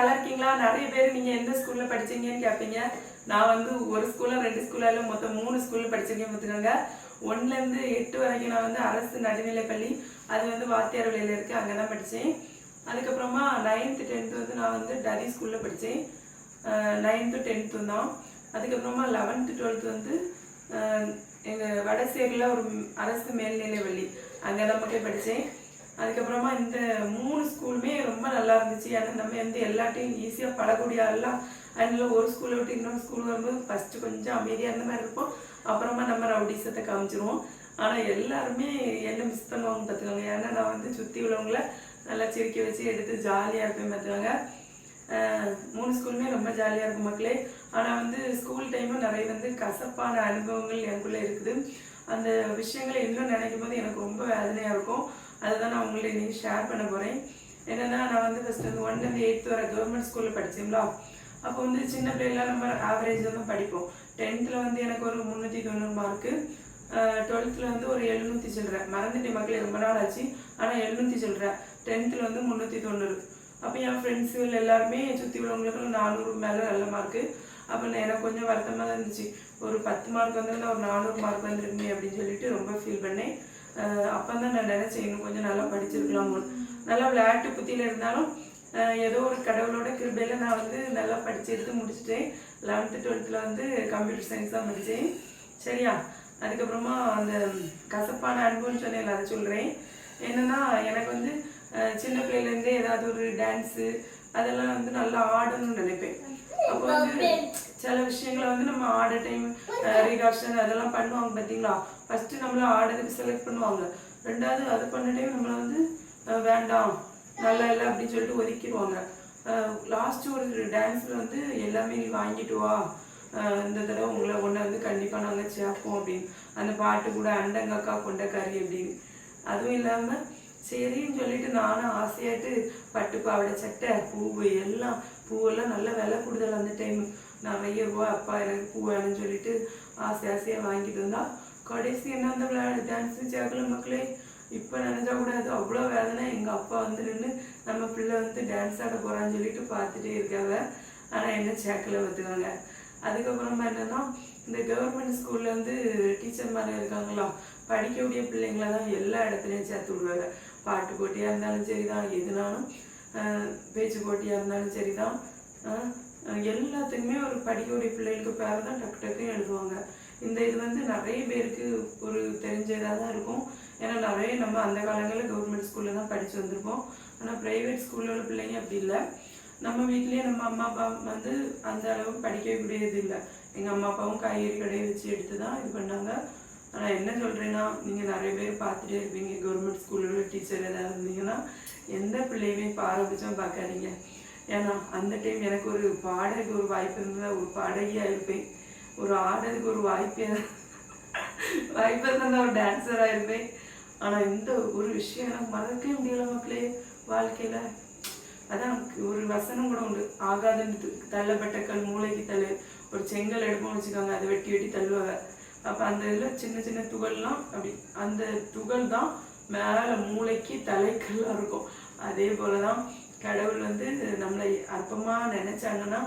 நல்லா இருக்கீங்களா? நிறைய பேர் நீங்கள் எந்த ஸ்கூலில் படிச்சீங்கன்னு கேட்பீங்க நான் வந்து ஒரு ஸ்கூலில் ரெண்டு ஸ்கூலில் மொத்தம் மூணு ஸ்கூலில் படிச்சிருக்கேன் பார்த்துக்கோங்க ஒன்லேருந்து எட்டு வரைக்கும் நான் வந்து அரசு நடுநிலைப்பள்ளி அது வந்து வாத்தியார் வழியில் இருக்குது அங்கே தான் படித்தேன் அதுக்கப்புறமா நைன்த்து டென்த்து வந்து நான் வந்து டரி ஸ்கூலில் படித்தேன் நைன்த்து டென்த்து தான். அதுக்கப்புறமா லெவன்த்து டுவெல்த்து வந்து எங்கள் வடசேரியில் ஒரு அரசு மேல்நிலைப்பள்ளி அங்கே தான் போய் படித்தேன் அதுக்கப்புறமா இந்த மூணு ஸ்கூலுமே ரொம்ப நல்லா இருந்துச்சு. ஏன்னா நம்ம வந்து எல்லாத்தையும் ஈஸியாக பழக்கூடிய ஆள்லாம் அதனால ஒரு ஸ்கூலை விட்டு இன்னொரு ஸ்கூல் வரும்போது ஃபஸ்ட்டு கொஞ்சம் அமைதியாக இருந்த மாதிரி இருப்போம் அப்புறமா நம்ம ரவுடிசத்தை காமிச்சிருவோம். ஆனால் எல்லாருமே என்ன மிஸ் பண்ணுவாங்க பார்த்துக்கோங்க. ஏன்னா நான் வந்து சுற்றி உள்ளவங்கள நல்லா சிரிக்க வச்சு எடுத்து ஜாலியாக இருப்பேன் பார்த்துக்கோங்க. மூணு ஸ்கூலுமே ரொம்ப ஜாலியாக இருக்கும் மக்களே. ஆனால் வந்து ஸ்கூல் டைமும் நிறைய வந்து கசப்பான அனுபவங்கள் எனக்குள்ளே இருக்குது. அந்த விஷயங்களை இன்னும் நினைக்கும் போது எனக்கு ரொம்ப வேதனையாக இருக்கும். அதை தான் நான் உங்கள்கிட்ட இன்றைக்கி ஷேர் பண்ண போகிறேன் என்னென்னா நான் வந்து ஃபஸ்ட் வந்து ஒன்லேருந்து எயித்து வர கவர்மெண்ட் ஸ்கூலில் படித்தீங்களா அப்போ வந்து சின்ன பிள்ளைலாம் நம்ம ஆவரேஜ் தான் படிப்போம். டென்த்தில் வந்து எனக்கு ஒரு முந்நூற்றி தொண்ணூறு மார்க்கு டுவெல்த்தில் வந்து ஒரு எழுநூற்றி சொல்கிறேன் மறந்துட்டு மக்களே ரொம்ப நாள் ஆச்சு. ஆனால் எழுநூற்றி சொல்கிறேன் டென்த்தில் வந்து முந்நூற்றி தொண்ணூறு. அப்போ என் ஃப்ரெண்ட்ஸுகள் எல்லாருமே சுற்றி உள்ளவங்களுக்கு நானூறு மேலே நல்ல மார்க்கு அப்போ எனக்கு கொஞ்சம் வருத்தமாக தான் இருந்துச்சு. ஒரு பத்து மார்க் வந்திருந்தா ஒரு நானூறு மார்க் வந்துருக்குமே அப்படின்னு சொல்லிட்டு ரொம்ப ஃபீல் பண்ணேன். அப்போ தான் நான் நினச்சேன் இன்னும் கொஞ்சம் நல்லா படிச்சிருக்கலாமோ நல்லா விளையாட்டு புத்தியில் இருந்தாலும் ஏதோ ஒரு கடவுளோட கிருபையில் நான் வந்து நல்லா படிச்செடுத்து முடிச்சிட்டேன். லெவன்த்து டுவெல்த்தில் வந்து கம்ப்யூட்டர் சயின்ஸ் தான் படித்தேன் சரியா? அதுக்கப்புறமா அந்த கசப்பான அனுபவம் சொன்னேன் அதை சொல்கிறேன் என்னன்னா எனக்கு வந்து சின்ன பிள்ளையிலேருந்தே ஏதாவது ஒரு டான்ஸு அதெல்லாம் வந்து நல்லா ஆடணும்னு நினைப்பேன். அப்போ வந்து சில விஷயங்களை வந்து நம்ம ஆட டைம் ரிகாஷன் அதெல்லாம் பண்ணுவாங்க பார்த்தீங்களா ஃபஸ்ட்டு நம்மள ஆடுறதுக்கு செலக்ட் பண்ணுவாங்க. ரெண்டாவது அது பண்ண டைம் நம்மளை வந்து வேண்டாம் நல்லா இல்லை அப்படின்னு சொல்லிட்டு ஒதுக்கிடுவாங்க. லாஸ்ட் ஒரு டான்ஸில் வந்து எல்லாமே நீ வாங்கிட்டு வா. இந்த தடவை உங்களை ஒன்றை வந்து கண்டிப்பாக நாங்கள் சேர்ப்போம் அப்படின்னு. அந்த பாட்டு கூட அண்டங்கக்கா கொண்ட கறி அப்படின்னு. அதுவும் இல்லாமல் சரின்னு சொல்லிட்டு நானும் ஆசையாட்டு பட்டு பாவாடை சட்டை பூவு எல்லாம் பூவெல்லாம் நல்ல விலை கூடுதல் அந்த டைம் நிறைய ரூபா அப்பா எனக்கு பூ வேணும்னு சொல்லிட்டு ஆசை ஆசையாக வாங்கிட்டு வந்தால் கடைசி என்ன அந்த விளையாடு டான்ஸு சேர்க்கல மக்களே. இப்போ நினச்சா கூடாது அவ்வளோ வேதனை. எங்கள் அப்பா வந்து நின்று நம்ம பிள்ளை வந்து டான்ஸ் ஆட போகிறான்னு சொல்லிட்டு பார்த்துட்டே இருக்காங்க. ஆனால் என்ன சேர்க்கல பார்த்துக்காங்க. அதுக்கப்புறமா என்னன்னா இந்த கவர்மெண்ட் ஸ்கூல்ல வந்து டீச்சர் மாதிரி இருக்காங்களா? படிக்கக்கூடிய பிள்ளைங்கள தான் எல்லா இடத்துலையும் சேர்த்து விடுவாங்க. பாட்டு போட்டியாக இருந்தாலும் சரிதான். எதுனாலும் ஆஹ் பேச்சு போட்டியாக இருந்தாலும் சரிதான். ஆஹ் எல்லாத்துக்குமே ஒரு படிக்கக்கூடிய பிள்ளைகளுக்கு பேர் தான் டக்கு டக்குன்னு எழுதுவாங்க. இந்த இது வந்து நிறைய பேருக்கு ஒரு தெரிஞ்சதாக தான் இருக்கும். ஏன்னா நிறைய நம்ம அந்த காலங்களில் கவர்மெண்ட் ஸ்கூலில் தான் படித்து வந்திருப்போம். ஆனால் ப்ரைவேட் ஸ்கூலில் உள்ள பிள்ளைங்க அப்படி இல்லை. நம்ம வீட்லேயே நம்ம அம்மா அப்பா வந்து அந்த அளவுக்கு படிக்கக்கூடியது இல்லை. எங்கள் அம்மா அப்பாவும் காய்கறி கடையை வச்சு எடுத்து தான் இது பண்ணாங்க. ஆனால் என்ன சொல்கிறேன்னா நீங்கள் நிறைய பேர் பார்த்துட்டே இருப்பீங்க. கவர்மெண்ட் ஸ்கூலில் உள்ள டீச்சர் ஏதாவது இருந்தீங்கன்னா எந்த பிள்ளையுமே பாரபட்சம் பார்க்காதீங்க. ஏன்னா அந்த டைம் எனக்கு ஒரு பாடகைக்கு ஒரு வாய்ப்பு இருந்ததா ஒரு பாடகியாக இருப்பேன். ஒரு ஆடுறதுக்கு ஒரு வாய்ப்பே வாய்ப்பே இருந்தால் ஒரு டான்ஸராக இருப்பேன். ஆனால் இந்த ஒரு விஷயம் எனக்கு மறக்கவே முடியல மக்களே வாழ்க்கையில். அதான் ஒரு வசனம் கூட உண்டு. ஆகாதன்னு தள்ளப்பட்ட கல் மூளைக்கு தள்ளு. ஒரு செங்கல் எடுப்போம் வச்சுக்கோங்க அதை வெட்டி வெட்டி தள்ளுவாங்க. அப்போ அந்த இதில் சின்ன சின்ன துகள்லாம் அப்படி அந்த துகள் தான் மேலே மூளைக்கு தலைக்கல்லாக இருக்கும். அதே போல தான் கடவுள் வந்து நம்மளை அற்பமாக நினைச்சாங்கன்னா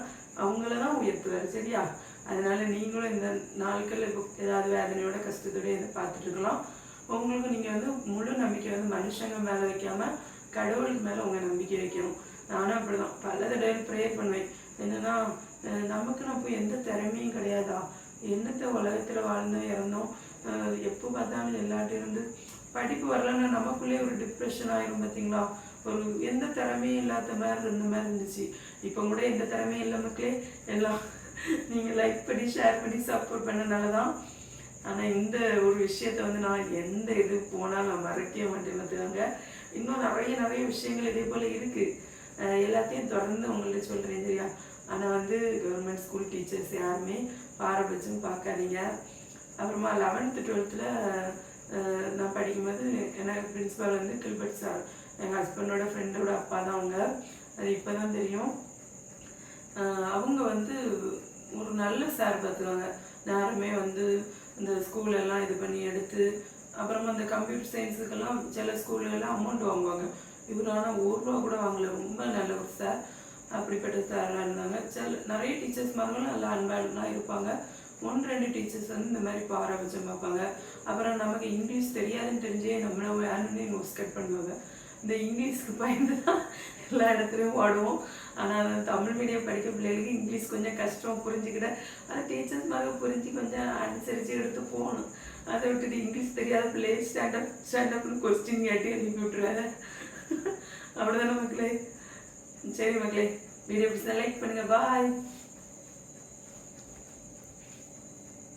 அவங்கள தான் உயர்த்துவார். சரியா? அதனால நீங்களும் இந்த நாட்களில் இப்போ ஏதாவது வேதனையோட கஷ்டத்தோட இதை பார்த்துட்டு இருக்கலாம். உங்களுக்கு நீங்கள் வந்து முழு நம்பிக்கை வந்து மனுஷங்க மேலே வைக்காம கடவுளுக்கு மேலே உங்கள் நம்பிக்கை வைக்கணும். நானும் அப்படிதான். பல தடவை ப்ரேயர் பண்ணுவேன். என்னன்னா அஹ் நமக்கு நம்ம எந்த திறமையும் கிடையாதா? என்னத்த உலகத்தில் வாழ்ந்தோம் இறந்தோம்? அஹ் எப்போ பார்த்தாலும் எல்லாட்டும் இருந்து படிப்பு வரலன்னா நமக்குள்ளே ஒரு டிப்ரெஷன் ஆயிரும் பார்த்தீங்களா? ஒரு எந்த திறமையும் இல்லாத மாதிரி இருந்த மாதிரி இருந்துச்சு. இப்போ கூட எந்த திறமையும் இல்லை மக்களே எல்லாம் நீங்கள் லைக் பண்ணி ஷேர் பண்ணி சப்போர்ட் பண்ணனால தான் ஆனால் இந்த ஒரு விஷயத்த வந்து நான் எந்த இது போனாலும் நான் மறக்கவே மாட்டேன் பார்த்துக்கோங்க. இன்னும் நிறைய நிறைய விஷயங்கள் இதே போல் இருக்குது எல்லாத்தையும் தொடர்ந்து உங்கள்கிட்ட சொல்கிறேன் சரியா? ஆனால் வந்து கவர்மெண்ட் ஸ்கூல் டீச்சர்ஸ் யாருமே பாரபட்சம் பார்க்காதீங்க. அப்புறமா லெவன்த்து டுவெல்த்தில் நான் படிக்கும்போது எனக்கு பிரின்ஸிபால் வந்து கில்பர்ட் சார் எங்கள் ஹஸ்பண்டோட ஃப்ரெண்டோட அப்பா தான் அவங்க. அது இப்போ தான் தெரியும். ஆஹ் அவங்க வந்து ஒரு நல்ல சார் பார்த்துருவாங்க யாருமே வந்து இந்த ஸ்கூலெல்லாம் இது பண்ணி எடுத்து அப்புறமா அந்த கம்ப்யூட்டர் சயின்ஸுக்கெல்லாம் சில ஸ்கூல்ல எல்லாம் அமௌண்ட் வாங்குவாங்க. இவர் ஆனால் ஒரு ரூபா கூட வாங்கல. ரொம்ப நல்ல ஒரு சார் அப்படிப்பட்ட சாராக இருந்தாங்க. சில நிறைய டீச்சர்ஸ் மாதிரிலாம் நல்லா அன்பாலாம் இருப்பாங்க. ஒன்று ரெண்டு டீச்சர்ஸ் வந்து இந்த மாதிரி பாரபட்சம் பார்ப்பாங்க. அப்புறம் நமக்கு இங்கிலீஷ் தெரியாதுன்னு தெரிஞ்சே நம்மளை வேணும்னே நோஸ் கட் பண்ணுவாங்க. இந்த இங்கிலீஷ்க்கு பயந்து தான் எல்லா இடத்துலையும் ஓடுவோம். ஆனால் தமிழ் மீடியம் படிக்க பிள்ளைகளுக்கு இங்கிலீஷ் கொஞ்சம் கஷ்டம் புரிஞ்சுக்கிட. ஆனால் டீச்சர்ஸ் மாதிரி புரிஞ்சு கொஞ்சம் அனுசரித்து எடுத்து போகணும். அதை விட்டுட்டு இங்கிலீஷ் தெரியாத பிள்ளைய ஸ்டாண்டப் ஸ்டாண்டப்னு கொஸ்டின் கேட்டு எழுப்பி விட்டுருவாங்க அப்படிதானே மக்களே? சரி மக்களே வீடியோ பிடிச்சா லைக் பண்ணுங்கள் பாய்